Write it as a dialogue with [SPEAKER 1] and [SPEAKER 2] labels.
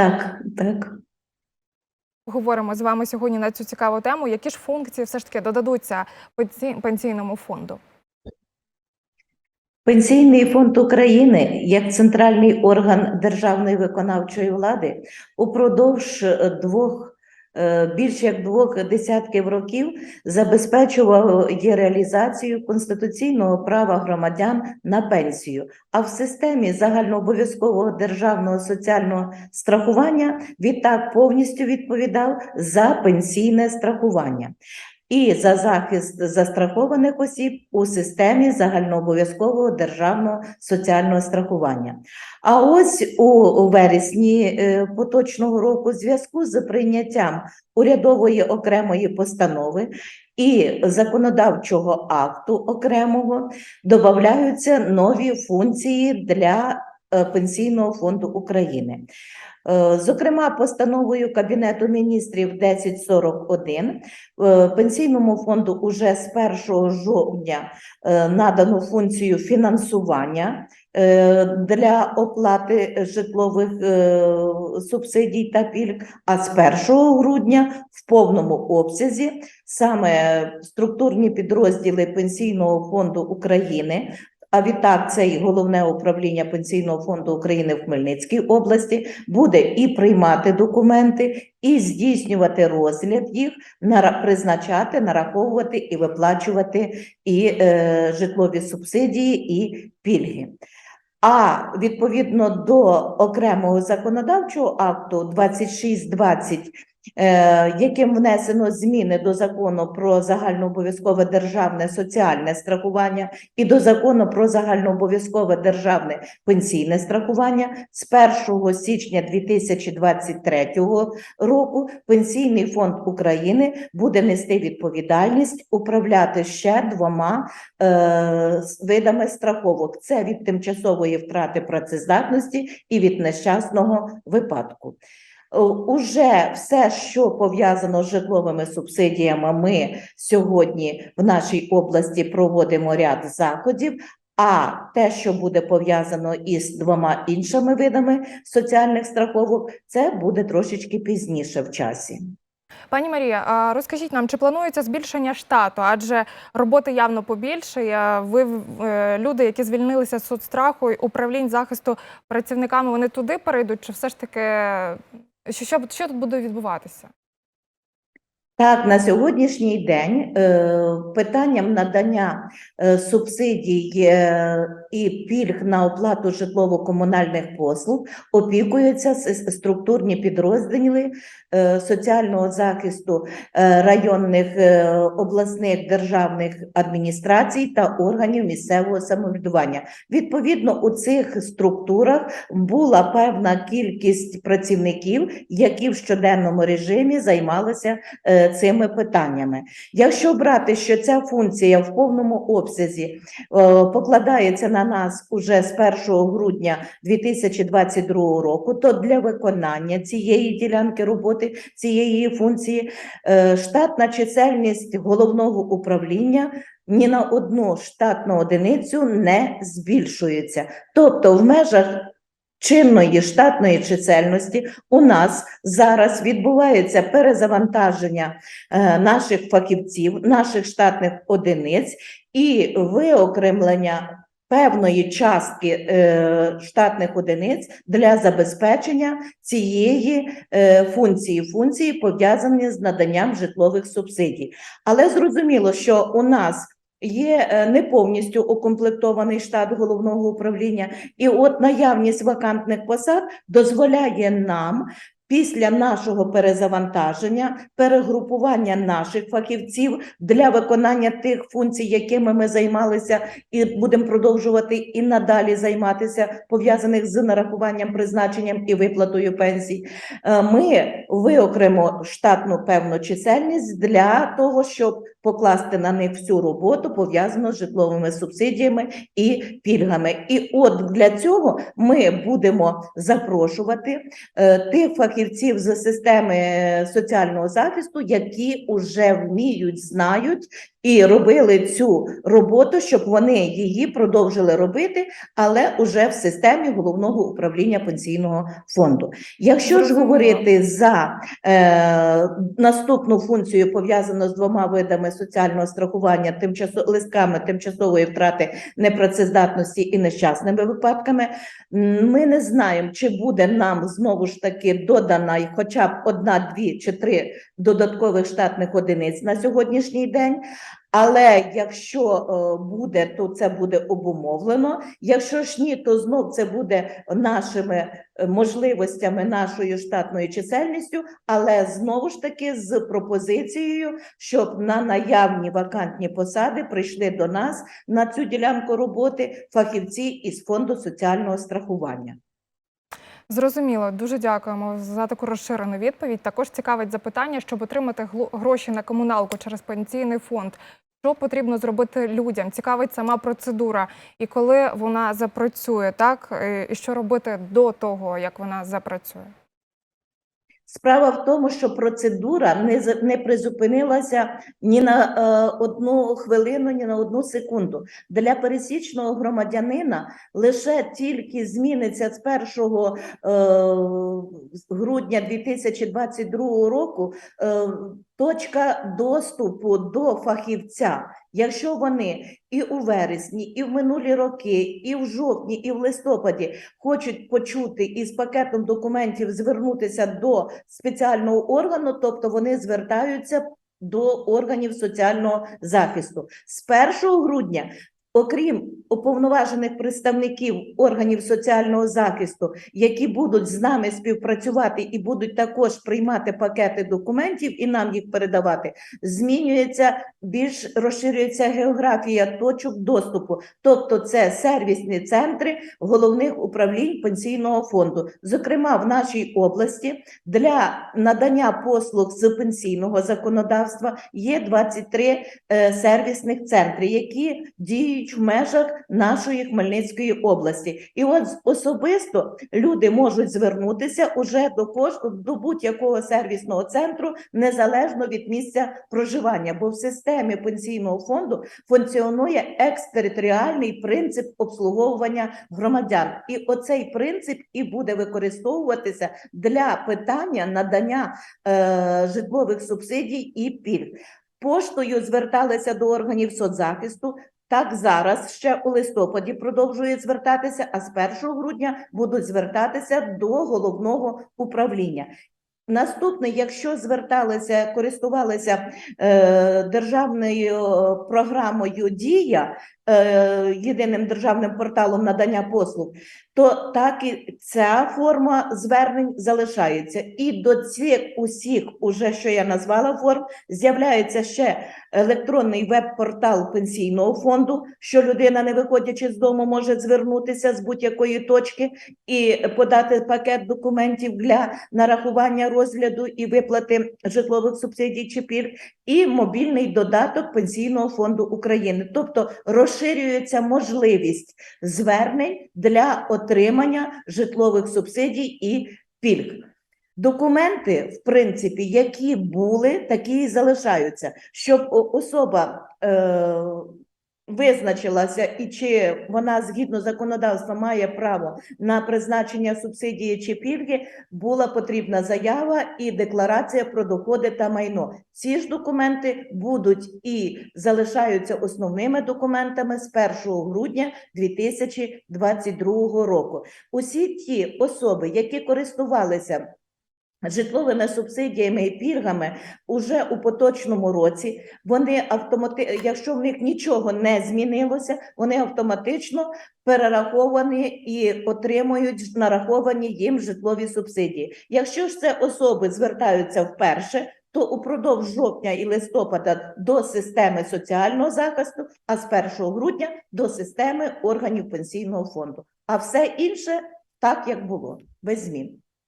[SPEAKER 1] Так, так.
[SPEAKER 2] Говоримо з вами сьогодні на цю цікаву тему. Які ж функції все ж таки додадуться пенсійному фонду?
[SPEAKER 1] Пенсійний фонд України як центральний орган державної виконавчої влади упродовж двох е, більш як двох десятків років забезпечувало реалізацію конституційного права громадян на пенсію. А в системі загальнообов'язкового державного соціального страхування відтак повністю відповідав за пенсійне страхування і за захист застрахованих осіб у системі загальнообов'язкового державного соціального страхування. А ось у, вересні е, поточного року, в зв'язку з прийняттям урядової окремої постанови і законодавчого акту окремого додаються нові функції для е, Пенсійного фонду України. Е, Зокрема, постановою Кабінету міністрів 1041 е, Пенсійному фонду уже з 1 жовтня е, надано функцію фінансування для оплати житлових субсидій та пільг, а з 1 грудня в повному обсязі. Саме структурні підрозділи Пенсійного фонду України а відтак це і головне управління Пенсійного фонду України в Хмельницькій області буде і приймати документи, і здійснювати розгляд їх, призначати, нараховувати і виплачувати і е, житлові субсидії, і пільги. А відповідно до окремого законодавчого акту 2620 е, яким внесено зміни до закону про загальнообов'язкове державне соціальне страхування і до закону про загальнообов'язкове державне пенсійне страхування з 1 січня 2023 року Пенсійний фонд України буде нести відповідальність управляти ще двома е, видами страховок: це від тимчасової втрати працездатності і від нещасного випадку. Е, Уже все, що пов'язано з житловими субсидіями, ми сьогодні в нашій області проводимо ряд заходів. А те, що буде пов'язано із двома іншими видами соціальних страховок, це буде трошечки пізніше в часі.
[SPEAKER 2] Пані Марія, розкажіть нам, чи планується збільшення штату? Адже роботи явно побільшає. Ви е, люди, які звільнилися з соцстраху управлінь захисту працівниками, вони туди перейдуть? Чи все ж таки що, що, що тут буде відбуватися?
[SPEAKER 1] Так, на сьогоднішній день е, питанням надання е, субсидій е, і пільг на оплату житлово-комунальних послуг опікуються структурні підрозділи е, соціального захисту е, районних е, обласних державних адміністрацій та органів місцевого самоврядування. Відповідно, у цих структурах була певна кількість працівників, які в щоденному режимі займалися цими питаннями. Якщо брати, що ця функція в повному обсязі покладається на нас уже з 1 грудня 2022 року, то для виконання цієї ділянки роботи, цієї функції, е, штатна чисельність головного управління ні на одну штатну одиницю не збільшується. Тобто в межах чинної штатної чисельності у нас зараз відбувається перезавантаження е, наших фахівців, наших штатних одиниць і виокремлення певної частки е, штатних одиниць для забезпечення цієї е, функції, функції пов'язані з наданням житлових субсидій. Але зрозуміло, що у нас Є е, не повністю укомплектований штат головного управління, і от наявність вакантних посад дозволяє нам після нашого перезавантаження, перегрупування наших фахівців для виконання тих функцій, якими ми займалися, і будемо продовжувати і надалі займатися, пов'язаних з нарахуванням, призначенням і виплатою пенсій. Е, Ми виокремо штатну певну чисельність для того, щоб покласти на них всю роботу пов'язану з житловими субсидіями і пільгами. І от для цього ми будемо запрошувати е, тих фахівців з системи е, соціального захисту, які вже вміють, знають і робили цю роботу, щоб вони її продовжили робити, але уже в системі головного управління пенсійного фонду. Якщо ж говорити за е, наступну функцію, пов'язану з двома видами соціального страхування, тимчасо листками тимчасової втрати непрацездатності і нещасними випадками, ми не знаємо, чи буде нам знову ж таки додана хоча б одна, дві чи три додаткових штатних одиниць на сьогоднішній день. Але якщо е, буде, то це буде обумовлено. Якщо ж ні, то знов це буде нашими е, можливостями, нашою штатною чисельністю, але знову ж таки з пропозицією, щоб на наявні вакантні посади прийшли до нас на цю ділянку роботи фахівці із фонду соціального страхування.
[SPEAKER 2] Зрозуміло, дуже дякуємо за таку розширену відповідь. Також цікавить запитання, щоб отримати гроші на комуналку через пенсійний фонд. Що потрібно зробити людям? Цікавить сама процедура, і коли вона запрацює, так і що робити до того, як вона запрацює?
[SPEAKER 1] Справа в тому, що процедура не, не призупинилася ні на е, одну хвилину, ні на одну секунду. Для пересічного громадянина лише тільки зміниться з 1 е, грудня 2022 року е, точка доступу до фахівця. Якщо вони і у вересні, і в минулі роки, і в жовтні, і в листопаді хочуть почути із пакетом документів звернутися до спеціального органу, тобто вони звертаються до органів соціального захисту. З 1 грудня, окрім уповноважених представників органів соціального захисту, які будуть з нами співпрацювати і будуть також приймати пакети документів і нам їх передавати, змінюється більш розширюється географія точок доступу, тобто це сервісні центри головних управлінь пенсійного фонду. Зокрема, в нашій області для надання послуг з пенсійного законодавства є 23 е, сервісних центри, які діють в межах нашої Хмельницької області. І от особисто люди можуть звернутися уже до кошту до будь-якого сервісного центру незалежно від місця проживання, бо в системі пенсійного фонду функціонує екстериторіальний принцип обслуговування громадян. І оцей принцип і буде використовуватися для питання надання е, житлових субсидій і пільг. Поштою зверталися до органів соцзахисту. Так зараз ще у листопаді продовжують звертатися, а з 1 грудня будуть звертатися до головного управління. Наступне, якщо зверталися, користувалися е, державною е, програмою Дія, єдиним державним порталом надання послуг, то так і ця форма звернень залишається. І до цих усіх, уже що я назвала форм, з'являється ще електронний веб-портал пенсійного фонду, що людина, не виходячи з дому, може звернутися з будь-якої точки і подати пакет документів для нарахування розгляду і виплати житлових субсидій чи пільг, і мобільний додаток Пенсійного фонду України. Тобто розширюється можливість звернень для отримання житлових субсидій і пільг. Документи, в принципі, які були, такі і залишаються, щоб особа е, визначилася і чи вона згідно законодавства має право на призначення субсидії чи пільги, була потрібна заява і декларація про доходи та майно. Ці ж документи будуть і залишаються основними документами з 1 грудня 2022 року. Усі ті особи, які користувалися житловими субсидіями і пільгами уже у поточному році, вони автомати... якщо в них нічого не змінилося, вони автоматично перераховані і отримують нараховані їм житлові субсидії. Якщо ж це особи звертаються вперше, то упродовж жовтня і листопада до системи соціального захисту, а з 1 грудня до системи органів пенсійного фонду. А все інше так, як було, без змін.